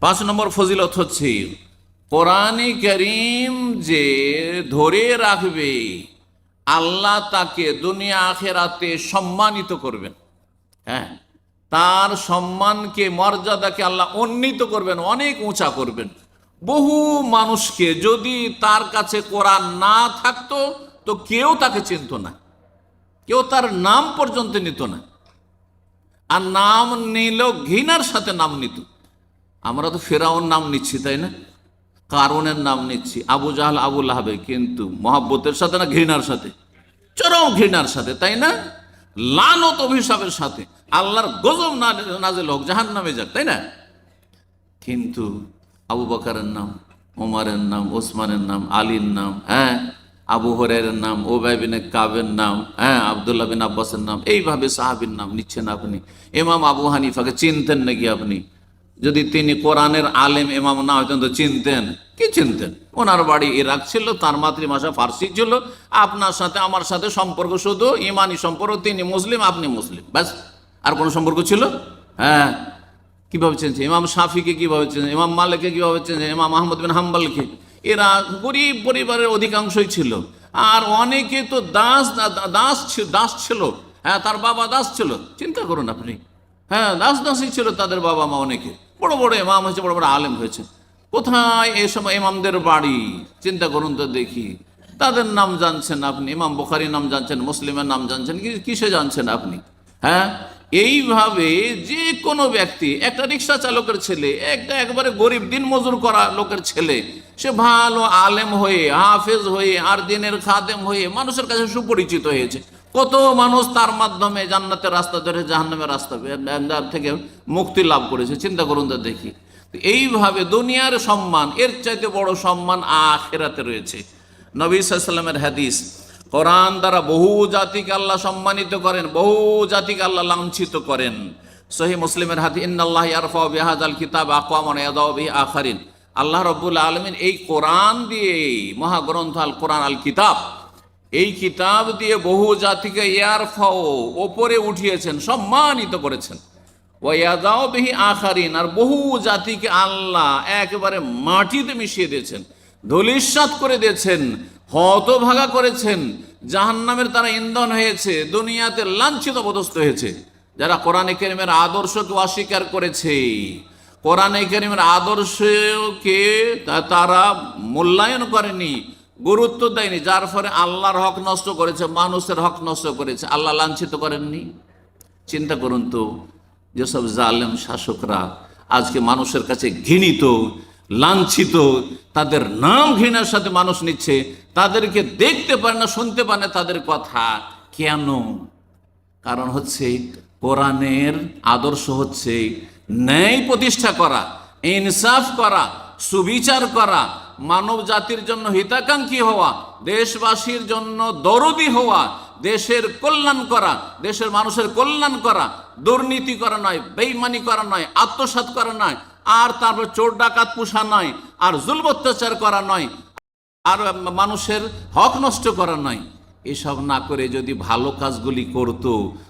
পাঁচ নম্বর ফজিলত হচ্ছে, কোরআনে করিম যে ধরে রাখবে, আল্লাহ তাকে দুনিয়া আখেরাতে সম্মানিত করবেন। হ্যাঁ তার সম্মানকে, মর্যাদাকে আল্লাহ উন্নীত করবেন, অনেক উঁচা করবেন। বহু মানুষকে যদি তার কাছে কোরআন না থাকতো, তো কেউ তাকে চিনত না। কেউ তার নাম পর্যন্ত নিত না। আর নাম নিল ঘৃণার সাথে নাম নিত। আমরা তো ফেরাউন নাম নিচ্ছি, তাই না? কারণের নাম নিচ্ছি, আবু জাহাল আবুল আহাবে কিন্তু মহাব্বতের সাথে না ঘৃণার সাথে? চরম ঘৃণার সাথে, তাই না? লানত অভিশাপের সাথে। আল্লাহর গজব না নাজেল হোক জাহান নামে যাক, তাই না? কিন্তু আবু বকারের নাম ওমারের নাম, ওসমানের নাম, আলীর নাম হ্যাঁ? আবু হরের নাম, ওবাই বিন কাবের নাম হ্যাঁ? আবদুল্লাহ বিন আব্বাসের নাম, এইভাবে সাহাবির নাম নিচ্ছেন আপনি। এমাম আবু হানিফাকে চিনতেন নাকি আপনি? যদি তিনি কোরআনের আলেম ইমাম না হইতেন, তো চিনতেন। কি চিনতেন? ওনার বাড়ি ইরাক ছিল, তার মাতৃভাষা ফার্সি ছিল। আপনার সাথে, আমার সাথে সম্পর্ক শুধু ইমানি সম্পর্ক, তিনি মুসলিম, আপনি মুসলিম। ব্যাস। আর কোনো সম্পর্ক ছিল? হ্যাঁ। কীভাবে চেনছে ইমাম শাফিকে কীভাবে চেনছে ইমাম মালিককে কীভাবে চেনছে ইমাম আহমদ বিন হাম্বালকে। এরা গরিব পরিবারের অধিকাংশই ছিল। আর অনেকে তো দাস দাস দাস ছিল। হ্যাঁ তার বাবা দাস ছিল। চিন্তা করুন আপনি। হ্যাঁ দাস দাসই ছিল তাদের বাবা মা অনেকে। বড় বড় ইমাম হয়েছে, বড় বড় আলেম হয়েছে। কোথায় এই সময় ইমামদের বাড়ি? চিন্তা করুন তো দেখি। তাদের নাম জানছেন আপনি, ইমাম বুখারির নাম জানছেন, মুসলিমের নাম জানছেন কিসে জানছেন আপনি? হ্যাঁ? এইভাবে যে কোনো ব্যক্তি, একটা রিক্সা চালকের ছেলে, একটা একবারে গরিব দিন মজুর করা লোকের ছেলে, সে ভালো আলেম হয়ে, হাফেজ হয়ে, আর দিনের খাদেম হয়ে মানুষের কাছে সুপরিচিত হয়েছে। কত মানুষ তার মাধ্যমে জান্নাতের রাস্তা ধরে জাহান্নামের রাস্তা থেকে মুক্তি লাভ করেছে, চিন্তা করুন তো দেখি। এইভাবে দুনিয়ার সম্মান, এর চাইতে বড় সম্মান আখেরাতে রয়েছে। নবী সাল্লামের হাদিস, কোরআন দ্বারা বহু জাতিকে আল্লাহ সম্মানিত করেন, বহু জাতিকে আল্লাহ লাঞ্ছিত করেন। সহি মুসলিমের হাতি ইন্নাল্লাহ ইয়ারফা কিতাব আখারিন। আল্লাহ রব্বুল আলমিন এই কোরআন দিয়ে মহাগ্রন্থ আল কোরআন আল কিতাব এই কিতাব দিয়ে বহু জাতিকে ইয়ারফাও ওপরে উঠিয়েছেন, সম্মানিত করেছেন। ওয়াদাও বিহি আখারিন, আর বহু জাতিকে আল্লাহ একেবারে মাটিতে মিশিয়ে দিয়েছেন ধলিস্বাত করে দিয়েছেন, হতভাগা করেছেন, জাহান্নামের তারা ইন্ধন হয়েছে, দুনিয়াতে লাঞ্ছিত পদস্থ হয়েছে। যারা কোরআনে কেরিমের আদর্শকে অস্বীকার করেছে, কোরআনে কেরিমের আদর্শকে তারা মূল্যায়ন করেনি গুরুত্ব দেয়নি, যার ফলে আল্লাহর হক নষ্ট করেছে, মানুষের হক নষ্ট করেছে। আল্লাহ লাঞ্ছিত করেননি। চিন্তা করুন তো, যেসব জালেম শাসকরা আজকে মানুষের কাছে ঘৃণিত, লাঞ্ছিত, তাদের নাম ঘৃণার সাথে মানুষ নিচ্ছে, তাদেরকে দেখতে পারে না, শুনতে পারে না তাদের কথা, কেন? কারণ হচ্ছে কোরআনের আদর্শ হচ্ছে ন্যায় প্রতিষ্ঠা করা, ইনসাফ করা, সুবিচার করা মানব জাতির জন্য হিতাকাঙ্ক্ষী হওয়া, দেশবাসীর জন্য দরদি হওয়া, দেশের কল্যাণ করা, দেশের মানুষের কল্যাণ করা, দুর্নীতি করা নয়, বেইমানি করা নয় আত্মসাত করা নয়, আর তারপর চোর ডাকাত পোষা নয়, আর জুল অত্যাচার করা নয়, আর মানুষের হক নষ্ট করা নয়। এসব না করে যদি ভালো কাজগুলি করত,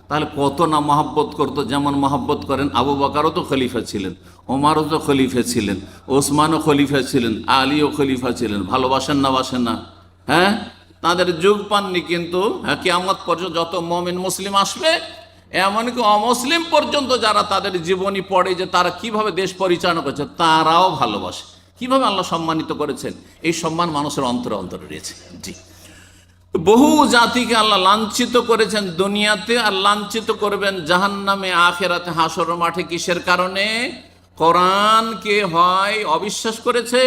তাহলে কত না মহাব্বত করতো, যেমন মহাব্বত করেন আবু বাকারও তো খলিফা ছিলেন, ওমারও তো খলিফা ছিলেন, ওসমানও খলিফা ছিলেন, আলীও খলিফা ছিলেন, ভালোবাসেন না, বাসেন না। হ্যাঁ? তাদের যুগ পাননি কিন্তু হ্যাঁ কেয়ামত পর্যন্ত যত মমিন মুসলিম আসবে, এমনকি অমুসলিম পর্যন্ত যারা তাদের জীবনী পড়ে যে তারা কীভাবে দেশ পরিচালনা করছে, তারাও ভালোবাসে। কীভাবে আল্লাহ সম্মানিত করেছেন? এই সম্মান মানুষের অন্তরে অন্তরে রয়েছে। জি। বহু জাতিকে আল্লাহ লাঞ্ছিত করেছেন দুনিয়াতে আর লাঞ্ছিত করবেন জাহান নামে আখেরাতে হাসর মাঠে কিসের কারণে? কোরআনকে হয় অবিশ্বাস করেছে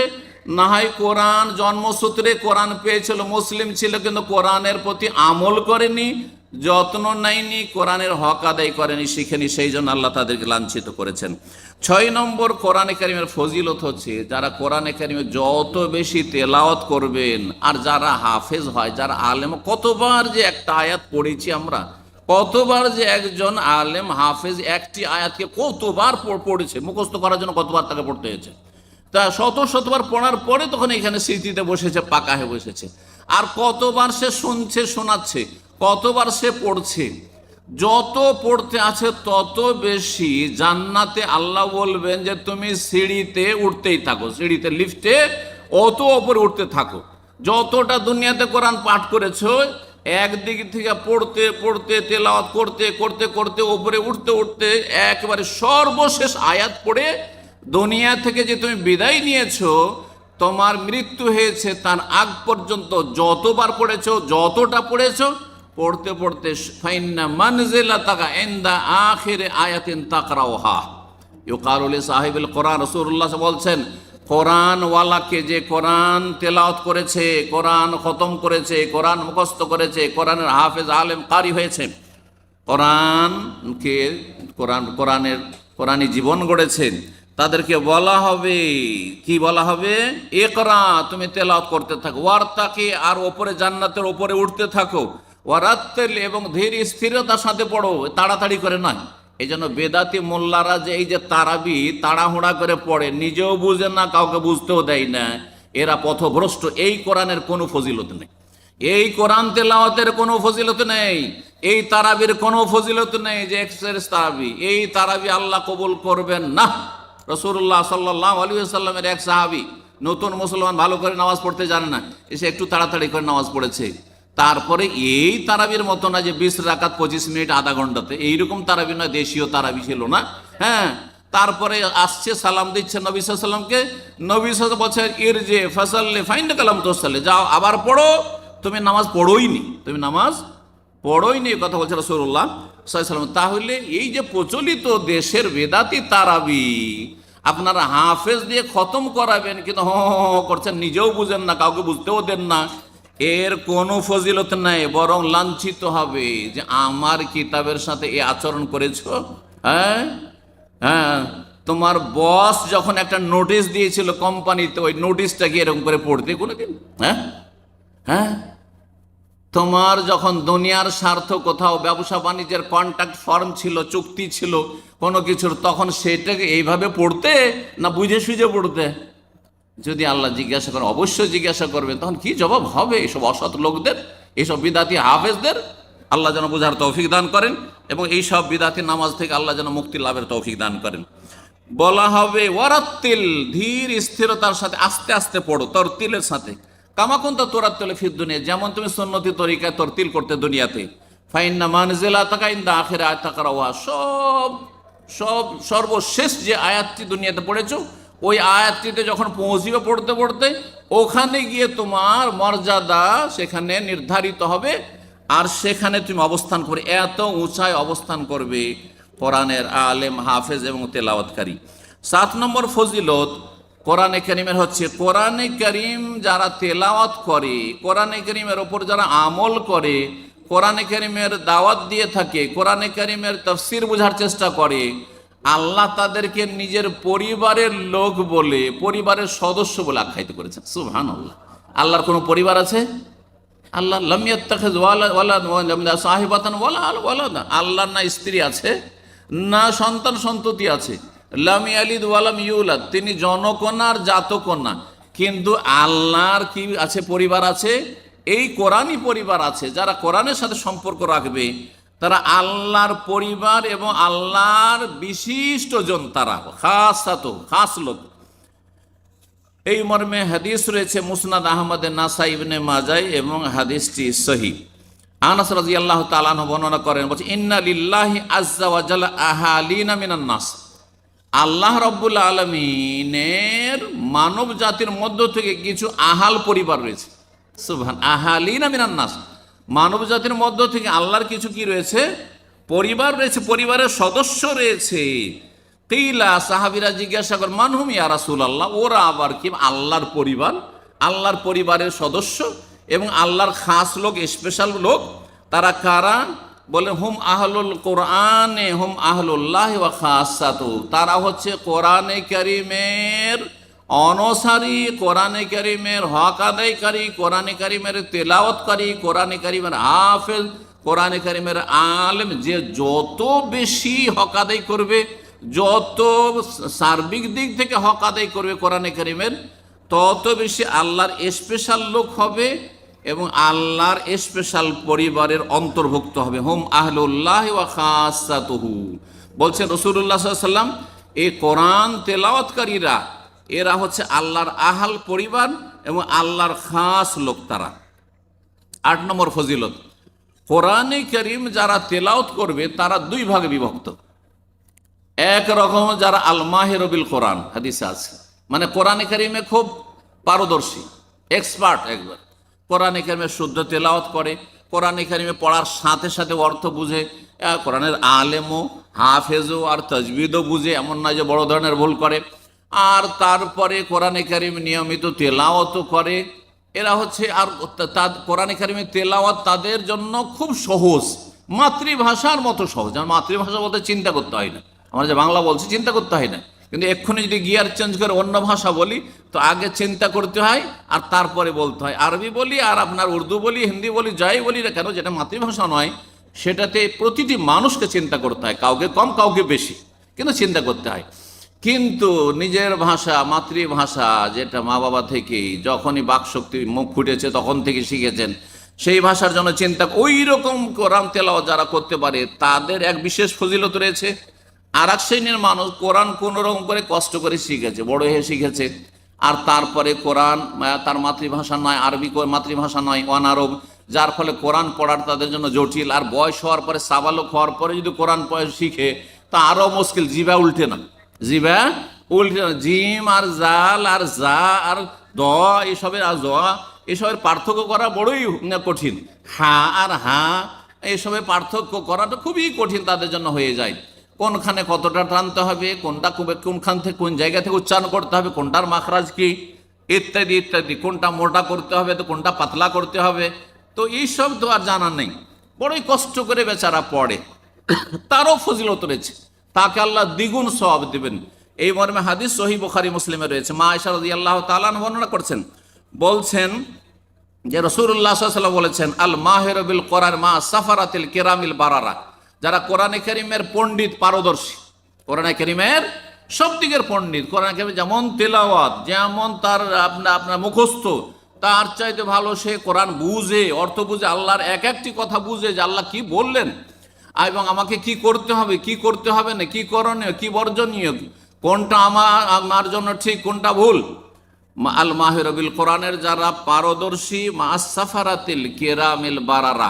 না হয় কোরআন জন্মসূত্রে কোরআন পেয়েছিল, মুসলিম ছিল, কিন্তু কোরআনের প্রতি আমল করেনি, যত্ন নেয়নি, কোরআনের হক আদায় করেনি, শিখেনি, সেই জন্য আল্লাহ তাদেরকে লাঞ্ছিত করেছেন। ছয় নম্বর কোরআনে কারিমের ফজিলত হচ্ছে, যারা কোরআনে কারিমে যত বেশি তেলাওয়াত করবেন, আর যারা হাফেজ হয়, যারা আলেম, কতবার যে একটা আয়াত পড়েছি আমরা, কতবার যে একজন আলেম, হাফেজ একটি আয়াতকে কতবার পড়- পড়েছে, মুখস্থ করার জন্য কতবার তাকে পড়তে হয়েছে? তা শত শতবার পড়ার পরে তখন এখানে স্মৃতিতে বসেছে, পাকা হয়ে বসেছে। আর কতবার সে শুনছে, শোনাচ্ছে, কতবার সে পড়ছে, যত পড়তে আছে তত বেশি জান্নাতে আল্লাহ বলবেন যে তুমি সিঁড়িতে উঠতেই থাকো, সিঁড়িতে লিফটে অত ওপরে উঠতে থাকো। যতটা দুনিয়াতে কোরআন পাঠ করেছ, একদিক থেকে পড়তে পড়তে, তেলাওয়াত করতে করতে করতে, ওপরে উঠতে উঠতে, একেবারে সর্বশেষ আয়াত পড়ে দুনিয়া থেকে যে তুমি বিদায় নিয়েছো, তোমার মৃত্যু হয়েছে তার আগ পর্যন্ত যতবার পড়েছো, যতটা পড়েছো, পড়তে পড়তে ফাইন্না মানজিলা তাকা এন্দা আখিরে আয়াতিন তাকরাওহা ইউকারুল সাহিবুল কোরআন রসুল্লাহ বলছেন, কোরআনওয়ালাকে যে কোরআন তেলাওয়াত করেছে, কোরআন খতম করেছে, কোরআন মুখস্থ করেছে, কোরআনের হাফেজ, আলেম, কারি হয়েছে, কোরআনকে, কোরআন, কোরআনের, কোরআনী জীবন গড়েছেন তাদেরকে বলা হবে, কি বলা হবে? একরা তুমি তেলাওয়াত করতে থাকো। ওয়ার্তাকে, আর ওপরে জান্নাতের ওপরে উঠতে থাকো। ওয়ারাত্তেল, এবং ধীর স্থিরতার সাথে পড়ো, তাড়াতাড়ি করে নয়। এই জন্য বেদাতি মোল্লারা যে এই যে তারাবি, তাড়াহুড়া করে পড়ে, নিজেও বুঝে না, কাউকে বুঝতেও দেয় না। এরা পথভ্রষ্ট। এই কোরআনের কোনো ফজিলত নেই। এই কোরআন তেলাওয়াতের কোনো ফজিলত নেই। এই তারাবির কোনো ফজিলত নেই যে এক্সেস তারাবি। এই তারাবি আল্লাহ কবুল করবেন না। রসুল্লাহ সাল্লাহ আলী সাল্লামের এক সাহাবি নতুন মুসলমান ভালো করে নামাজ পড়তে জানে না, এসে একটু তাড়াতাড়ি করে নামাজ পড়েছে। তারপরে এই তারাবির মতো না যে বিশ রাকাত, পঁচিশ মিনিট, আধা ঘন্টাতে এইরকম তারাবি নয়, দেশীয় তারাবি ছিল না হ্যাঁ? তারপরে আসছে, সালাম দিচ্ছে নবী সাল্লামকে নবী বলছে ইর যে ফসল্লে ফাইন কালাম তোসালে যাও, আবার পড়ো, তুমি নামাজ পড়োই নি তুমি নামাজ পড়োই নি কথা বলছে রসুল্লাহ সাল্লাম তাহলে এই যে প্রচলিত দেশের বেদাতি তারাবি, আপনারা হাফেজ দিয়ে খতম করাবেন, কিন্তু হ করছেন, নিজেও বুঝেন না, কাউকে বুঝতেও দেন না। এর কোনো ফজিলত নাই, বরং লাঞ্ছিত হবে যে আমার কিতাবের সাথে এ আচরণ করেছ? হ্যাঁ? হ্যাঁ। তোমার বস যখন একটা নোটিশ দিয়েছিল কোম্পানিতে, ওই নোটিশটা কি এরকম করে পড়তে কোনোদিন? হ্যাঁ? হ্যাঁ? তোমার যখন দুনিয়ার স্বার্থ কোথাও, ব্যবসা বাণিজ্যের কন্ট্যাক্ট ফর্ম ছিল, চুক্তি ছিল, কোনো কিছুর, তখন সেটাকে এইভাবে পড়তে না বুঝে সুঝে পড়তে? যদি আল্লাহ জিজ্ঞাসা করেন অবশ্যই জিজ্ঞাসা করবেন তখন কি জবাব হবে? এসব অসৎ লোকদের এইসব বিদাতি হাফেজদের? আল্লাহ যেন বোঝার তৌফিক দান করেন এবং এই সব বিদাতি নামাজ থেকে আল্লাহ যেন মুক্তি লাভের তৌফিক দান করেন। বলা হবে, ওয়ারাত্তিল, ধীর স্থিরতার সাথে আস্তে আস্তে পড়ো, তরতিলের সাথে। কামাকুন তো তোরাত্তলে ফির দুনিয়া, যেমন তুমি সন্নতি তরিকায় তরতিল করতে দুনিয়াতে। ফাইন্না মানজিলা তাকা ইন্দা আখের আয়াত তাকার সব সব সর্বশেষ যে আয়াতটি দুনিয়াতে পড়েছো, ওই আয়াতটিতে যখন পৌঁছিবে পড়তে পড়তে, ওখানে গিয়ে তোমার মর্যাদা সেখানে নির্ধারিত হবে, আর সেখানে তুমি অবস্থান করবে, এত উঁচায় অবস্থান করবে কোরআনের আলেম, হাফেজ এবং তেলাওয়াতকারী। সাত নম্বর ফজিলত কোরআনে করিমের হচ্ছে, কোরআনে করিম যারা তেলাওয়াত করে, কোরআনে করিমের ওপর যারা আমল করে, কোরআনে করিমের দাওয়াত দিয়ে থাকে, কোরআনে করিমের তফসির বোঝার চেষ্টা করে, আল্লাহ তাদেরকে নিজের পরিবারের লোক বলে, পরিবারের সদস্য বলে আখ্যায়িত করেছেন। সুহান আল্লাহ আল্লাহর কোনো পরিবার আছে? আল্লাহ ওয়ালাদা আল্লাহর না স্ত্রী আছে, না সন্তান সন্ততি আছে। লামি ওয়ালাম ইউলাদ। তিনি জনকন্যার জাতকন্যা কিন্তু আল্লাহর কি আছে পরিবার আছে? এই কোরআনই পরিবার আছে। যারা কোরআনের সাথে সম্পর্ক রাখবে, তারা আল্লাহর পরিবার এবং আল্লাহর বিশিষ্ট জন তারা খাস খাস লোক। এই মর্মে হাদিস রয়েছে মুসনাদ আহমদ নাসা ইবনে মাজাই এবং হাদিসটি সহি। আনাস রাজি আল্লাহ তালান বর্ণনা করেন, বলছে, ইন্না লিল্লাহি আজ্জা ওয়াজাল আহালিনা মিনান নাস। আল্লাহ রব্বুল আলমিনের মানব জাতির মধ্য থেকে কিছু আহাল পরিবার রয়েছে। আহালিনা মিনান নাস। মানব জাতির মধ্য থেকে আল্লাহর কিছু কি রয়েছে? পরিবার রয়েছে, পরিবারের সদস্য রয়েছে। তিলা সাহাবিরা জিজ্ঞাসা কর মানহুম ইয়া আল্লাহ ওরা আবার কি? আল্লাহর পরিবার, আল্লাহর পরিবারের সদস্য এবং আল্লাহর খাস লোক স্পেশাল লোক, তারা কারা? বলে, হুম আহলুল কোরআনে, হুম আহলুল্লাহ খাসাতু। তারা হচ্ছে কোরআনে করিমের অনসারী, কোরআনে করিমের হক আদায়কারী, কোরআনে করিমের তেলাওয়াতকারী, কোরআনে করিমের হাফেজ, কোরআনে করিমের আলেম। যে যত বেশি হক আদায় করবে, যত সার্বিক দিক থেকে হক আদায় করবে কোরআনে করিমের, তত বেশি আল্লাহর স্পেশাল লোক হবে। এবং আল্লাহর স্পেশাল পরিবারের অন্তর্ভুক্ত হবে। হোম আহলুল্লাহ ওয়া বলছেন রসুল্লাহ সাল্লাম এই কোরআন তেলাওয়াতকারীরা, এরা হচ্ছে আল্লাহর আহাল পরিবার এবং আল্লাহর খাস লোক তারা। আট নম্বর ফজিলত, কোরআনে করিম যারা তেলাওত করবে, তারা দুই ভাগে বিভক্ত। এক রকম যারা আল মাহেরবিল কোরআন, হাদিসে আছে। মানে কোরআনে করিমে খুব পারদর্শী, এক্সপার্ট একবার কোরআনে কারিমে শুদ্ধ তেলাওয়াত করে, কোরআনে কারিমে পড়ার সাথে সাথে অর্থ বুঝে কোরআনের আলেমও, হাফেজও আর তজবিদও বুঝে, এমন নয় যে বড় ধরনের ভুল করে। আর তারপরে কোরআনে কারিম নিয়মিত তেলাওয়াতও করে। এরা হচ্ছে আর কোরআনে কারিমে তেলাওয়াত তাদের জন্য খুব সহজ, মাতৃভাষার মতো সহজ। আর মাতৃভাষা বলতে চিন্তা করতে হয় না। আমরা যে বাংলা বলছি, চিন্তা করতে হয় না। কিন্তু এক্ষুনি যদি গিয়ার চেঞ্জ করে অন্য ভাষা বলি, তো আগে চিন্তা করতে হয় আর তারপরে বলতে হয়। আরবি বলি আর আপনার উর্দু বলি, হিন্দি বলি, যাই বলি না কেন, যেটা মাতৃভাষা নয়, সেটাতে প্রতিটি মানুষকে চিন্তা করতে হয়, কাউকে কম, কাউকে বেশি, কিন্তু চিন্তা করতে হয়। কিন্তু নিজের ভাষা, মাতৃভাষা, যেটা মা বাবা থেকেই, যখনই বাকশক্তি মুখ ফুটেছে, তখন থেকে শিখেছেন, সেই ভাষার জন্য চিন্তা ওই রকম কোরআন তেলাও যারা করতে পারে, তাদের এক বিশেষ ফজিলত রয়েছে আর এক শ্রেণির মানুষ কোরআন কোন রকম করে কষ্ট করে শিখেছে, বড় হয়ে শিখেছে। আর তারপরে কোরআন তার মাতৃভাষা নয়, আরবি মাতৃভাষা নয়, অনারব, যার ফলে কোরআন পড়ার তাদের জন্য জটিল। আর বয়স হওয়ার পরে, সাবালক হওয়ার পরে যদি কোরআন শিখে, তা আরও মুশকিল জিবা উল্টে না। জিবা উল্টে না। জিম আর জাল আর জা আর দ, এসবের আর জ, এসবের পার্থক্য করা বড়ই কঠিন। হা আর হা, এসবের পার্থক্য করাটা খুবই কঠিন তাদের জন্য হয়ে যায়। কোনখানে কতটা টানতে হবে, কোনটা কোনখান থেকে কোন জায়গা থেকে উচ্চারণ করতে হবে, কোনটার মাখরাজ কি, ইত্যাদি ইত্যাদি, কোনটা মোটা করতে হবে, তো কোনটা পাতলা করতে হবে, তো এইসব তো আর জানা নেই। বড়ই কষ্ট করে বেচারা পড়ে। তারও ফজিলত রয়েছে। তাকে আল্লাহ দ্বিগুণ সব দেবেন। এই মর্মে হাদিস সহি বুখারি, মুসলিমে রয়েছে। মা আয়সা রাদি আল্লাহ তালান বর্ণনা করছেন। বলছেন যে রসুল্লাহ বলেছেন আল মাহেরবিল করার মা সাফারাতিল কেরামিল বারারা। যারা কোরআনে করিমের পণ্ডিত, পারদর্শী। কোরআনে করিমের সব দিকের পণ্ডিত। কোরআন করিম যেমন তেলাওয়াত, যেমন তার আপনার আপনার মুখস্থ, তার চাইতে ভালো সে কোরআন বুঝে, অর্থ বুঝে, আল্লাহর এক একটি কথা বুঝে যে আল্লাহ কি বললেন, এবং আমাকে কি করতে হবে, কি করতে হবে না, কি করণীয়, কি বর্জনীয়, কোনটা আমার আমার জন্য ঠিক, কোনটা ভুল। আল মাহিরবিল কোরআনের যারা পারদর্শী, মা সাফারাতিল কেরামিল বারারা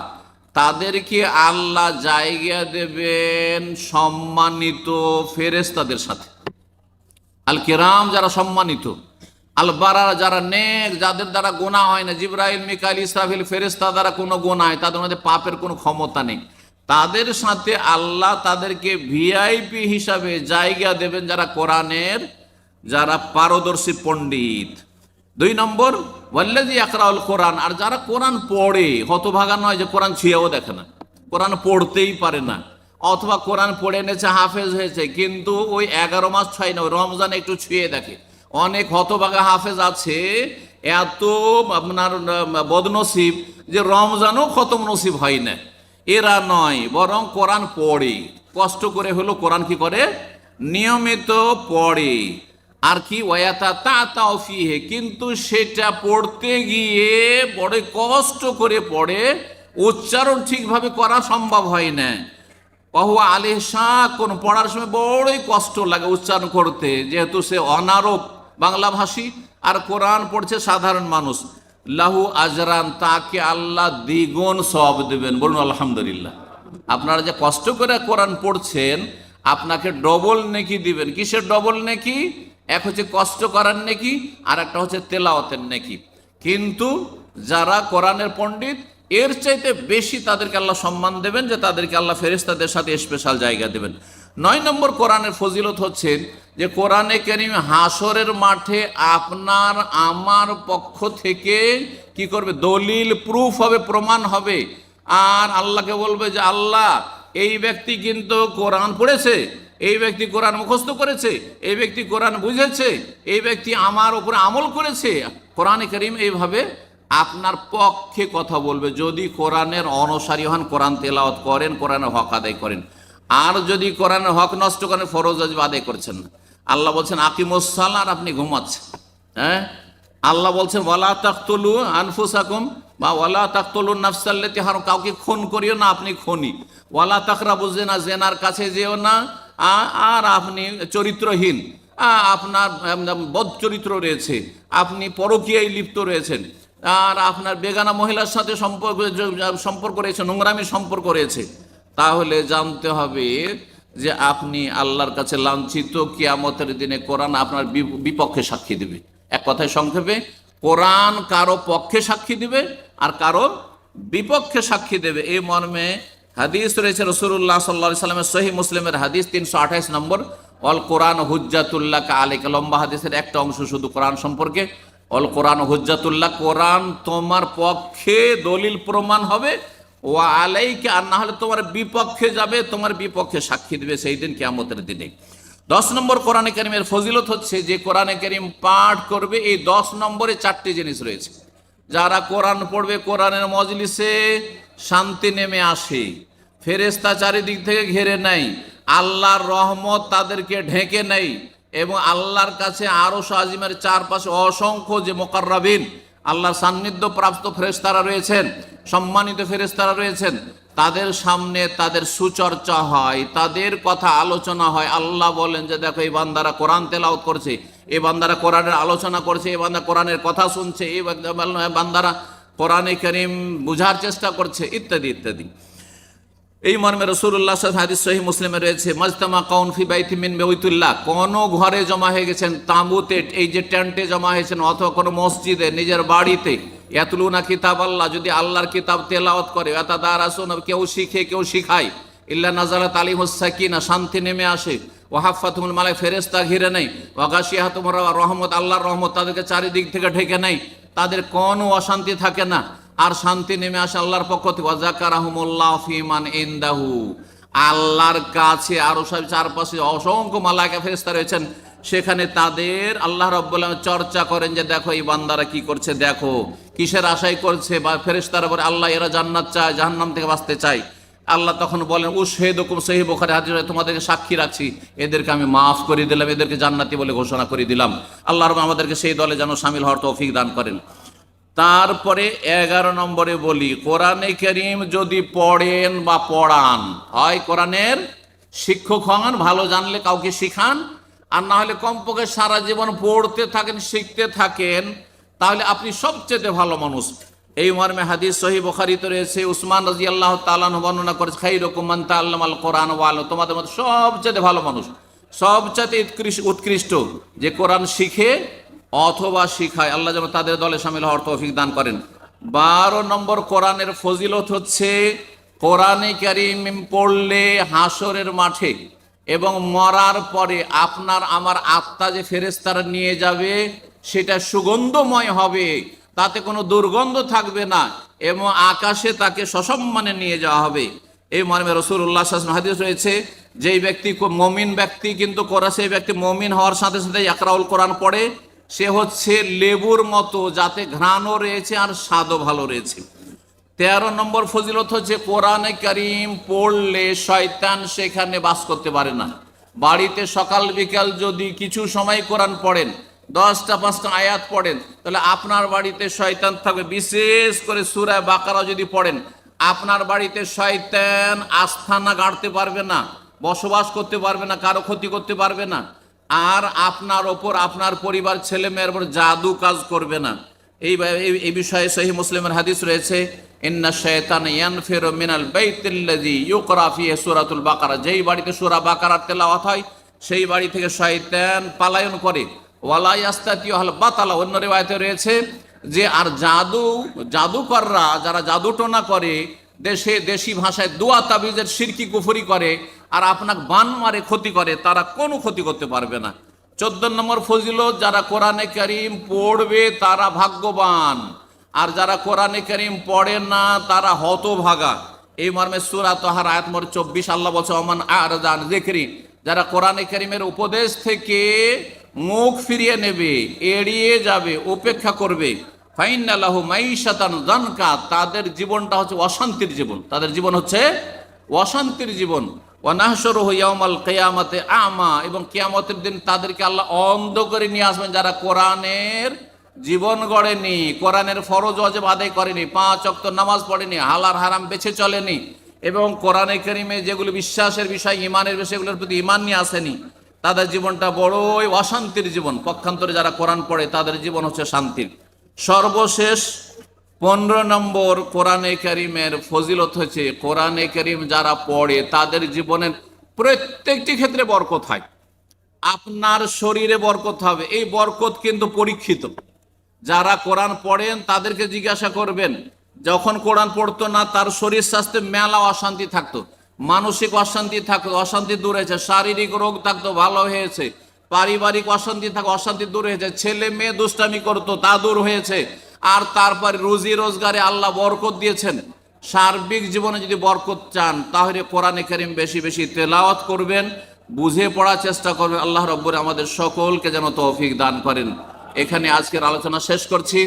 তাদেরকে আল্লাহ জায়গা দেবেন সম্মানিত ফেরেস্তাদের সাথে। আল কেরাম যারা সম্মানিত, আল বারারা যারা নেক, যাদের দ্বারা গোনা হয় না, জিব্রাইল, মিকাইল, ইসরাফিল ফেরেস্তা দ্বারা কোনো গোনা হয়, তাদের মধ্যে পাপের কোনো ক্ষমতা নেই। তাদের সাথে আল্লাহ তাদেরকে ভিআইপি হিসাবে জায়গা দেবেন যারা কোরআনের, যারা পারদর্শী পণ্ডিত। দুই নম্বর ওয়াল্লাজি আকরাউল কোরআন, আর যারা কোরআন পড়ে, হতভাগা নয় যে কোরআন ছুঁয়েও দেখে না। কোরআন পড়তেই পারে না। অথবা কোরআন পড়ে এনেছে, হাফেজ হয়েছে, কিন্তু ওই এগারো মাস ছয় না রমজান একটু ছুঁয়ে দেখে। অনেক হতভাগা হাফেজ আছে, এত আপনার বদনসিব যে রমজানও খতম নসিব হয় না। এরা নয়, বরং কোরআন পড়ে। কষ্ট করে হলো কোরআন কি করে? নিয়মিত পড়ে। আর কি ওয়াতা তা তাও ফিহে, কিন্তু সেটা পড়তে গিয়ে বড় কষ্ট করে পড়ে, উচ্চারণ ঠিকভাবে করা সম্ভব হয় না। বহু আলে শাহ কোন পড়ার সময় বড়ই কষ্ট লাগে উচ্চারণ করতে, যেহেতু সে অনারব বাংলা ভাষী, আর কোরআন পড়ছে সাধারণ মানুষ। লাহু আজরান, তাকে আল্লাহ দ্বিগুণ সব দেবেন। বলুন, আলহামদুলিল্লাহ। আপনারা যে কষ্ট করে কোরআন পড়ছেন, আপনাকে ডবল নেকি দিবেন। কিসের ডবল নেকি? এক হচ্ছে কষ্ট করার নেকি আর একটা হচ্ছে তেলাওয়াতের নেকি। কিন্তু যারা কোরআনের পণ্ডিত, এর চাইতে বেশি তাদেরকে আল্লাহ সম্মান দেবেন যে তাদেরকে আল্লাহ ফেরেস্তাদের সাথে স্পেশাল জায়গা দেবেন। নয় নম্বর কোরআনের ফজিলত হচ্ছে যে কোরআনে করিম হাসরের মাঠে আপনার, আমার পক্ষ থেকে কি করবে? দলিল প্রুফ হবে, প্রমাণ হবে। আর আল্লাহকে বলবে যে, আল্লাহ, এই ব্যক্তি কিন্তু কোরআন পড়েছে এই ব্যক্তি কোরআন মুখস্থ করেছে, এই ব্যক্তি কোরআন বুঝেছে, এই ব্যক্তি আমার উপরে আমল করেছে। কোরআনে করিম এইভাবে আপনার পক্ষে কথা বলবে। যদি কোরআনের অনসারী হন, কোরআন তেলাওয়াত করেন, কোরআনের হক আদায় করেন। আর যদি কোরআনের হক নষ্ট করেন, ফরজ আদায় করছেন না। আল্লাহ বলছেন আকিমুসাল আর আপনি ঘুমাচ্ছেন। হ্যাঁ? আল্লাহ বলছেন, ওয়ালা তাকতুলু আনফুসাকুম বা ওয়ালা তাকতলুন নাফসাল্লাতি হার কাউকে খুন করিও না, আপনি খনি। ওয়ালা তাকরাবু না জেনার কাছে যেও না। আর আপনি চরিত্রহীন। আপনার বদ চরিত্র রয়েছে। আপনি পরকীয়ায় লিপ্ত রয়েছেন। আর আপনার বেগানা মহিলার সাথে সম্পর্ক সম্পর্ক রয়েছে, নোংরামি সম্পর্ক রয়েছে। তাহলে জানতে হবে যে আপনি আল্লাহর কাছে লাঞ্ছিত, কিয়ামতের দিনে কোরআন আপনার বিপক্ষে সাক্ষী দেবে। এক কথায় সংক্ষেপে, কোরআন কারও পক্ষে সাক্ষী দিবে আর কারও বিপক্ষে সাক্ষী দেবে। এই মর্মে হাদিস রয়েছে রসুল্লাহ সাল্লা সাল্লামের সহি মুসলিমের হাদিস তিনশো আঠাইশ নম্বর। অল কোরআন হুজ্জাতুল্লাহ আলিকা লম্বা হাদিসের একটা অংশ শুধু কোরআন সম্পর্কে। অল কোরআন হুজ্জাতুল্লাহ, কোরআন তোমার পক্ষে দলিল প্রমাণ হবে। ও আলাইকে, আর না হলে তোমার বিপক্ষে যাবে, তোমার বিপক্ষে সাক্ষী দেবে সেই দিন কেয়ামতের দিনে। দশ নম্বর কোরআনে কারিমের ফজিলত হচ্ছে যে কোরআনে কারিম পাঠ করবে, এই দশ নম্বরে চারটি জিনিস রয়েছে। যারা কোরআন পড়বে কোরআনের মজলিসে শান্তি নেমে আসে। ফেরেস্তা চারিদিক থেকে ঘেরে নেয়। আল্লাহর রহমত তাদেরকে ঢেকে নেয় এবং আল্লাহর কাছে আরও আজিমের চারপাশে অসংখ্য যে মোকাররাবিন আল্লাহর সান্নিধ্য প্রাপ্ত ফেরেস্তারা রয়েছেন, সম্মানিত ফেরেস্তারা রয়েছেন, তাদের সামনে তাদের সুচর্চা হয়, তাদের কথা আলোচনা হয়। আল্লাহ বলেন যে, দেখো, এই বান্দারা কোরআন তেলাওত করছে, এই বান্দারা কোরআনের আলোচনা করছে, এই বান্দা কোরআনের কথা শুনছে, এই বান্দারা কোরআনে করিম বুঝার চেষ্টা করছে, ইত্যাদি ইত্যাদি। এই মর্মে রসুল্লাহ হাদিস সহি মুসলিমে রয়েছে, মাজতামা কাউন ফি বাইতি মিন বেউতুল্লাহ কোন ঘরে জমা হয়ে গেছেন, তাঁবুতে, এই যে টেন্টে জমা হয়েছেন, অথবা কোনো মসজিদে, নিজের বাড়িতে, ইয়াতলুনা কিতাব আল্লাহ, যদি আল্লাহর কিতাব তেলাওয়াত করে এতা আসুন কেউ শিখে, কেউ শিখায়, ইল্লা নাজালা তালিম সাকিনা, শান্তি নেমে আসে। ও হাফাতুল মালায় ফেরেস্তা ঘিরে নেই ওয়াগাশিয়া তোমরা রহমত, আল্লাহর রহমত তাদেরকে চারিদিক থেকে ঢেকে নেই তাদের কোনো অশান্তি থাকে না। আর শান্তি নেমে আসে আল্লাহর পক্ষ থেকে। ফিমান আল্লাহর কাছে আরও সব চারপাশে অসংখ্য মালাকা ফেরেস্তা রয়েছেন। সেখানে তাদের আল্লাহ রব্বুল্লাহ চর্চা করেন যে, দেখো এই বান্দারা কি করছে? দেখো। কিসের আশাই করছে? বা ফেরেস্তার বলে আল্লাহ এরা জান্নাত চায়, জাহান্নাম থেকে বাঁচতে চায়। আল্লাহ তখন বলেন ও শেদকুম সহি বোখারে হাজির তোমাদেরকে সাক্ষী রাখছি। এদেরকে আমি মাফ করে দিলাম, এদেরকে জান্নাতি বলে ঘোষণা করে দিলাম। আল্লাহ রব আমাদেরকে সেই দলে যেন সামিল হওয়ার তৌফিক দান করেন। তারপরে এগারো নম্বরে বলি, কোরআনে করিম যদি পড়েন বা পড়ান, হয় কোরআনের শিক্ষক হন, ভালো জানলে কাউকে শিখান, আর না হলে কমপক্ষে সারা জীবন পড়তে থাকেন, শিখতে থাকেন, তাহলে আপনি সবচেয়ে ভালো মানুষ। এই মর্মে হাদিস সহি বখারিতে রয়েছে, উসমান রাজি আল্লাহ তালান বর্ণনা করেছে খাই রকমান আল্লাম আল কোরআন ওয়ালো তোমাদের মধ্যে সবচেয়ে ভালো মানুষ সবচেয়ে উৎকৃষ্ট উৎকৃষ্ট যে কোরআন শিখে অথবা শিখায়, আল্লাহ যেন তাদের দলে সামিল হওয়ার তৌফিক দান করেন। বারো নম্বর কোরআনের ফজিলত হচ্ছে, কোরআনে কারিম পড়লে হাসরের মাঠে এবং মরার পরে আপনার, আমার আত্মা যে ফেরেস্তারা নিয়ে যাবে, সেটা সুগন্ধময় হবে। তাতে কোনো দুর্গন্ধ থাকবে না এবং আকাশে তাকে সসম্মানে নিয়ে যাওয়া হবে। এই মর্মে রসুল্লাহ হাদিস রয়েছে, যেই ব্যক্তি মমিন ব্যক্তি কিন্তু করা সেই ব্যক্তি মমিন হওয়ার সাথে সাথে একরাউল কোরআন পড়ে, সে হচ্ছে লেবুর মতো, যাতে ঘ্রাণও রয়েছে আর স্বাদও ভালো রয়েছে। তেরো নম্বর ফজিলত হচ্ছে, কোরআনে করিম পড়লে শয়তান সেখানে বাস করতে পারে না। বাড়িতে সকাল বিকাল যদি কিছু সময় কোরআন পড়েন দশটা, পাঁচটা আয়াত পড়েন, তাহলে আপনার বাড়িতে শয়তান থাকবে। বিশেষ করে সুরায় বাকারা যদি পড়েন, আপনার বাড়িতে শয়তান আস্থানা গাড়তে পারবে না, বসবাস করতে পারবে না, কারও ক্ষতি করতে পারবে না, আর আপনার ওপর আপনার পরিবার ছেলে মেয়ের উপর জাদু কাজ করবে না। এই এই- এই বিষয়ে সহি মুসলিমের হাদিস রয়েছে, ইন্না শয়তান ইয়ানফিরু মিনাল বাইতিল্লাযী ইউকরা ফিহি সূরাতুল বাকারা। যেই বাড়িতে সূরা বাকারার তেলাওয়াত হয়, সেই বাড়ি থেকে শয়তান পালায়ন করে। ওয়ালা ইয়াস্তাতিউ আল বাতালা, অন্য রিওয়ায়াতে রয়েছে যে আর জাদু, জাদুকররা যারা জাদুটোনা করে, দেশে, দেশি ভাষায় দোয়া তাবিজের সিরকি কুফরি করে আর আপনাকে বান মারে ক্ষতি করে, তারা কোনো ক্ষতি করতে পারবে না। চোদ্দ নম্বর ফজিলত, যারা কোরআনে করিম পড়বে তারা ভাগ্যবান, আর যারা কোরআনে করিম পড়ে না তারা হতভাগা। এই মর্মে সুরা তোহার আয়াত নম্বর চব্বিশ, আল্লাহ বলছে অমান আর জান যারা কোরআনে করিমের উপদেশ থেকে মুখ ফিরিয়ে নেবে, এড়িয়ে যাবে, উপেক্ষা করবে। ফাইন আল্লাহ মাইশাতান জানকা তাদের জীবনটা হচ্ছে অশান্তির জীবন। তাদের জীবন হচ্ছে অশান্তির জীবন। ওয়ানাহসর ইয়ামাল কেয়ামতে আমা, এবং কেয়ামতের দিন তাদেরকে আল্লাহ অন্ধ করে নিয়ে আসবেন যারা কোরআনের জীবন গড়েনি, কোরআনের ফরজ অজেব আদায় করেনি, পাঁচ অক্ত নামাজ পড়েনি হালার হারাম বেছে চলেনি, এবং কোরআনে করিমে যেগুলো বিশ্বাসের বিষয় ইমানের বিষয় এগুলোর প্রতি ইমান নিয়ে আসেনি। তাদের জীবনটা বড়ই অশান্তির জীবন। পক্ষান্তরে যারা কোরআন পড়ে, তাদের জীবন হচ্ছে শান্তির। সর্বশেষ পনেরো নম্বর কোরআনে করিমের ফজিলত হচ্ছে, কোরআনে করিম যারা পড়ে, তাদের জীবনের প্রত্যেকটি ক্ষেত্রে বরকত হয়। আপনার শরীরে বরকত হবে। এই বরকত কিন্তু পরীক্ষিত। যারা কোরআন পড়েন, তাদেরকে জিজ্ঞাসা করবেন, যখন কোরআন পড়তো না, তার শরীর স্বাস্থ্যে মেলা অশান্তি থাকতো। মানসিক অশান্তি থাকতো অশান্তি দূর হয়েছে, শারীরিক রোগ থাকতো ভালো হয়েছে, পারিবারিক অশান্তি থাকতো অশান্তি দূর হয়েছে, ছেলে মেয়ে দুষ্টামি করতো তা দূর হয়েছে, আর তারপর রুজি রোজগারে আল্লাহ বরকত দিয়েছেন। সার্বিক জীবনে যদি বরকত চান, তাহলে কোরআনে করিম বেশি বেশি তেলাওয়াত করবেন, বুঝে পড়ার চেষ্টা করবেন, আল্লাহ রব্বর আমাদের সকলকে যেন তৌফিক দান করেন। এখানে আজকের আলোচনা শেষ করছি।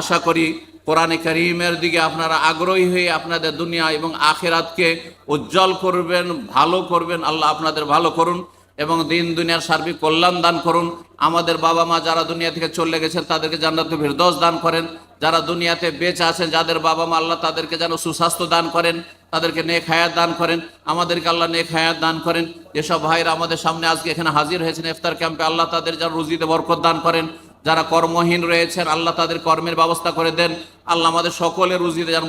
আশা করি কোরআনে করিমের দিকে আপনারা আগ্রহী হয়ে আপনাদের দুনিয়া এবং আখেরাতকে উজ্জ্বল করবেন, ভালো করবেন, আল্লাহ আপনাদের ভালো করুন এবং দিন দুনিয়ার সার্বিক কল্যাণ দান করুন। আমাদের বাবা মা যারা দুনিয়া থেকে চলে গেছেন তাদেরকে জান্নাতুল ফিরদৌস দান করেন। যারা দুনিয়াতে বেঁচে আছেন, যাদের বাবা মা আল্লাহ তাদেরকে যেন সুস্বাস্থ্য দান করেন, তাদেরকে নেক হায়াত দান করেন। আমাদেরকে আল্লাহ নেক হায়াত দান করেন। যেসব ভাইরা আমাদের সামনে আজকে এখানে হাজির হয়েছেন, ইফতার ক্যাম্পে আল্লাহ তাদের যেন রুজিতে বরকত দান করেন। যারা কর্মহীন রয়েছেন আল্লাহ তাদের কর্মের ব্যবস্থা করে দেন। আল্লাহ আমাদের সকলের রুজিতে যেন